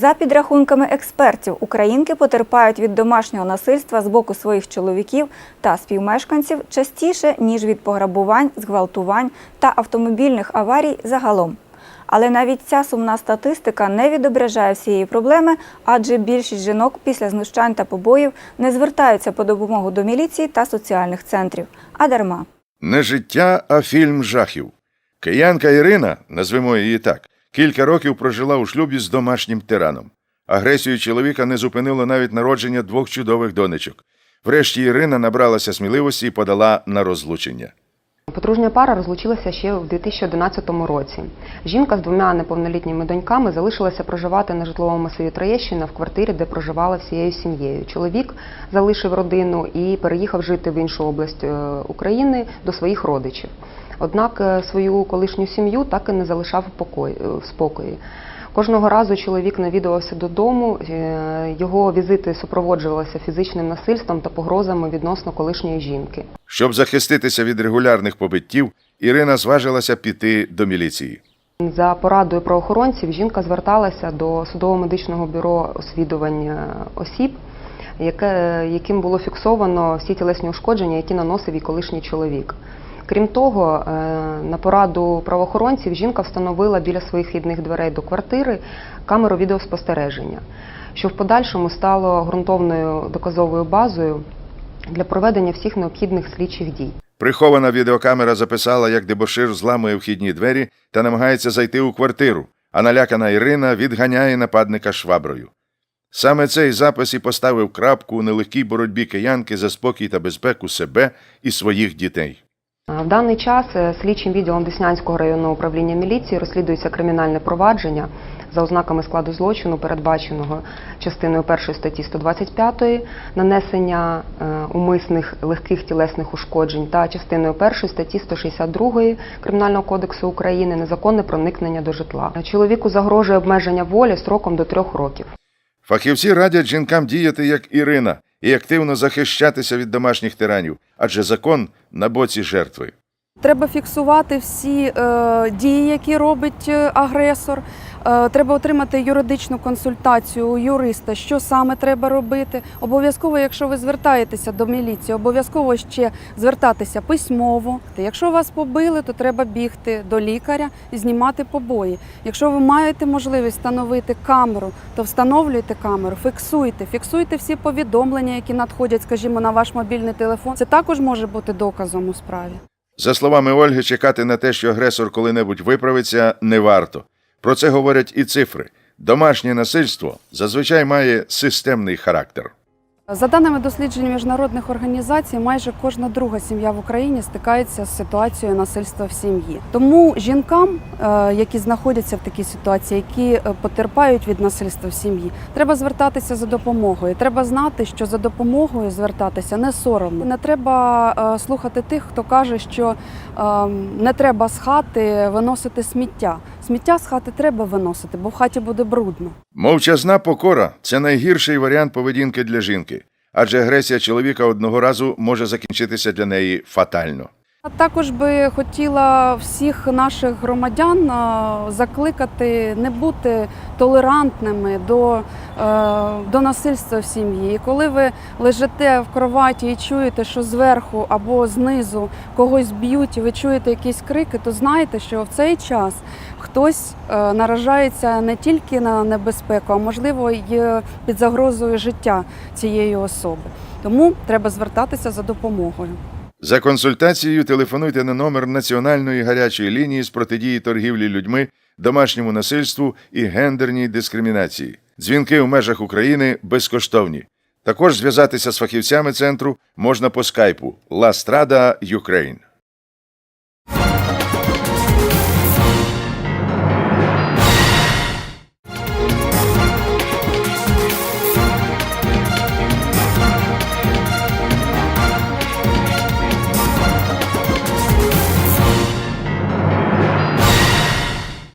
За підрахунками експертів, українки потерпають від домашнього насильства з боку своїх чоловіків та співмешканців частіше, ніж від пограбувань, зґвалтувань та автомобільних аварій загалом. Але навіть ця сумна статистика не відображає всієї проблеми, адже більшість жінок після знущань та побоїв не звертаються по допомогу до міліції та соціальних центрів. А дарма. Не життя, а фільм жахів. Киянка Ірина, назвемо її так, кілька років прожила у шлюбі з домашнім тираном. Агресію чоловіка не зупинило навіть народження двох чудових донечок. Врешті Ірина набралася сміливості і подала на розлучення. Подружня пара розлучилася ще в 2011 році. Жінка з двома неповнолітніми доньками залишилася проживати на житловому масиві Троєщина в квартирі, де проживала всією сім'єю. Чоловік залишив родину і переїхав жити в іншу область е, України до своїх родичів. Однак е, свою колишню сім'ю так і не залишав в е, спокої. Кожного разу чоловік навідувався додому. е, Його візити супроводжувалися фізичним насильством та погрозами відносно колишньої жінки. Щоб захиститися від регулярних побиттів, Ірина зважилася піти до міліції. За порадою правоохоронців жінка зверталася до судово-медичного бюро освідування осіб, яке, яким було фіксовано всі тілесні ушкодження, які наносив їй колишній чоловік. Крім того, е, на пораду правоохоронців жінка встановила біля своїх вхідних дверей до квартири камеру відеоспостереження, що в подальшому стало ґрунтовною доказовою базою для проведення всіх необхідних слідчих дій. Прихована відеокамера записала, як дебошир зламує вхідні двері та намагається зайти у квартиру, а налякана Ірина відганяє нападника шваброю. Саме цей запис і поставив крапку у нелегкій боротьбі киянки за спокій та безпеку себе і своїх дітей. В даний час е, слідчим відділом Деснянського районного управління міліції розслідується кримінальне провадження за ознаками складу злочину, передбаченого частиною 1 статті 125 нанесення е, умисних легких тілесних ушкоджень та частиною 1 статті 162 Кримінального кодексу України незаконне проникнення до житла. Чоловіку загрожує обмеження волі строком до трьох років. Фахівці радять жінкам діяти як Ірина і активно захищатися від домашніх тиранів, адже закон на боці жертви. Треба фіксувати всі е, дії, які робить е, агресор. Е, треба отримати юридичну консультацію у юриста, що саме треба робити. Обов'язково, якщо ви звертаєтеся до міліції, обов'язково ще звертатися письмово. Якщо вас побили, то треба бігти до лікаря і знімати побої. Якщо ви маєте можливість встановити камеру, то встановлюйте камеру, фіксуйте, фіксуйте всі повідомлення, які надходять, скажімо, на ваш мобільний телефон. Це також може бути доказом у справі. За словами Ольги, чекати на те, що агресор коли-небудь виправиться, не варто. Про це говорять і цифри. Домашнє насильство зазвичай має системний характер. За даними досліджень міжнародних організацій, майже кожна друга сім'я в Україні стикається з ситуацією насильства в сім'ї. Тому жінкам, е, які знаходяться в такій ситуації, які е, потерпають від насильства в сім'ї, треба звертатися за допомогою. Треба знати, що за допомогою звертатися не соромно. Не треба е, слухати тих, хто каже, що е, не треба з хати виносити сміття. Сміття з хати треба виносити, бо в хаті буде брудно. Мовчазна покора це найгірший варіант поведінки для жінки, адже агресія чоловіка одного разу може закінчитися для неї фатально. А також би хотіла всіх наших громадян закликати не бути толерантними до, до насильства в сім'ї. І коли ви лежите в кроваті і чуєте, що зверху або знизу когось б'ють, і ви чуєте якісь крики, то знайте, що в цей час хтось е, наражається не тільки на небезпеку, а можливо й під загрозою життя цієї особи. Тому треба звертатися за допомогою. За консультацією телефонуйте на номер Національної гарячої лінії з протидії торгівлі людьми, домашньому насильству і гендерній дискримінації. Дзвінки у межах України безкоштовні. Також зв'язатися з фахівцями центру можна по скайпу Ластрада Ukraine.